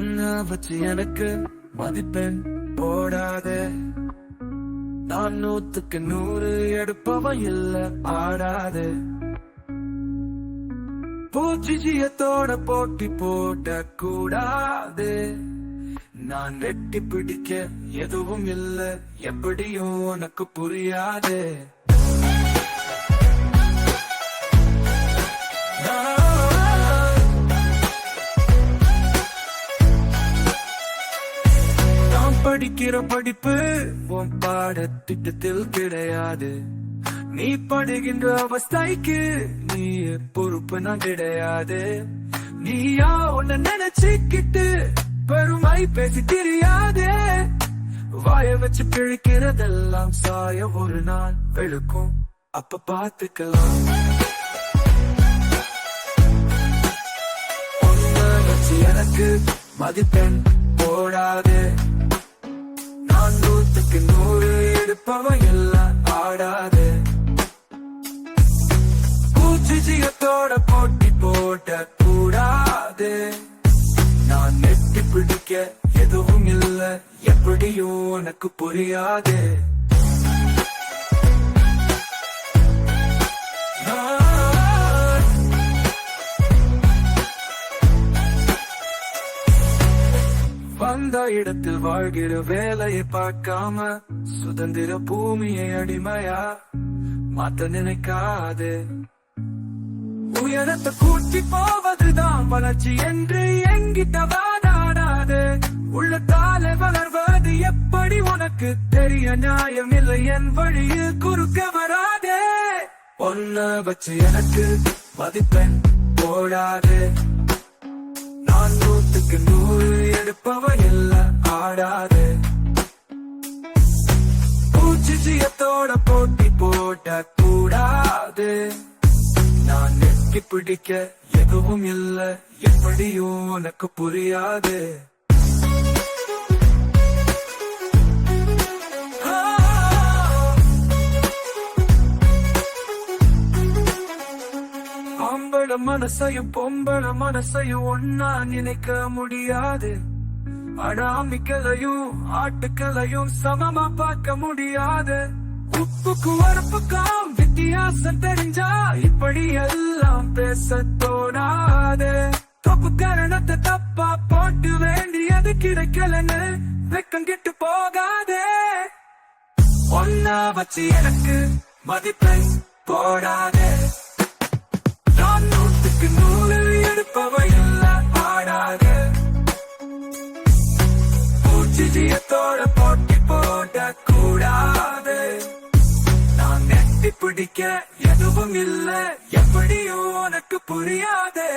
ஒன்ன வச்சு எனக்கு மதிப்பெண் போடாதே. நான் நூத்துக்கு நூறு எடுப்பவன் இல்ல ஆடாது. பூஜ்ஜியத்தோட போட்டி போட கூடாது நான் வெட்டி பிடிக்க எதுவும் இல்ல எப்படியும் உனக்கு புரியாது. படிக்கிற படிப்பு உன் பாடத்திட்டத்தில் கிடையாது. நீ படுகின்ற அவஸ்தைக்கு நீ பொறுப்பு நான் கிடையாது. நீயா உன்ன நினைச்சுக்கிட்டு பெருமை பேசி தெரியாதே. வாய வச்சு பிழிக்கிறதெல்லாம் சாய ஒரு நாள் வெளுக்கும். அப்ப பாத்துக்கலாம். எனக்கு மதிப்பெண் போடாதே. எப்படியும் உனக்கு புரியாது. வந்த இடத்தில் வாழ்கிற வேலையை பார்க்காம சுதந்திர பூமியை அடிமையா மாத்த நினைக்காது. உயரத்தை கூட்டி போவதுதான் வளர்ச்சி என்று எங்கிட்ட வாடாடாது உள்ளத்தால வளர்வது எப்படி உனக்கு தெரிய நியாயம் இல்லை என் வழியில் குறுக்க வராதே. ஒன்ன வச்சு எனக்கு மதிப்பெண் போடாது. நான் நூத்துக்கு நூறு எடுப்பவ இல்ல ஆடாது. பூச்சிஜியத்தோட போட்டி போட்ட கூடாது நான் நெக்கி பிடிக்க எதுவும் இல்ல எப்படியும் உனக்கு புரியாது. ஆம்பள மனசையும் பொம்பள மனசையும் ஒன்னா நினைக்க முடியாது. அடாமிக்கலையும் ஆட்டுக்கலையும் சமமா பார்க்க முடியாது. உப்புக்கு உரப்புக்கும் வித்தியாசம் தெரிஞ்சா இப்படி எல்லாம் பேச தோணாது. தப்பு கரணத்தை தப்பா போட்டு வேண்டியது கிடைக்கலன்னு வெக்கம் கெட்டு போகாதே. ஒன்னா வச்சு எனக்கு மதிப்பை போடாதே. எடுப்பவ எல்லாம் ஆடாத பூச்சிஜியத்தோட போட்டி போட கூடாது நான் நெட்டி பிடிக்க எதுவும் இல்ல எப்படியும் உனக்கு புரியாது.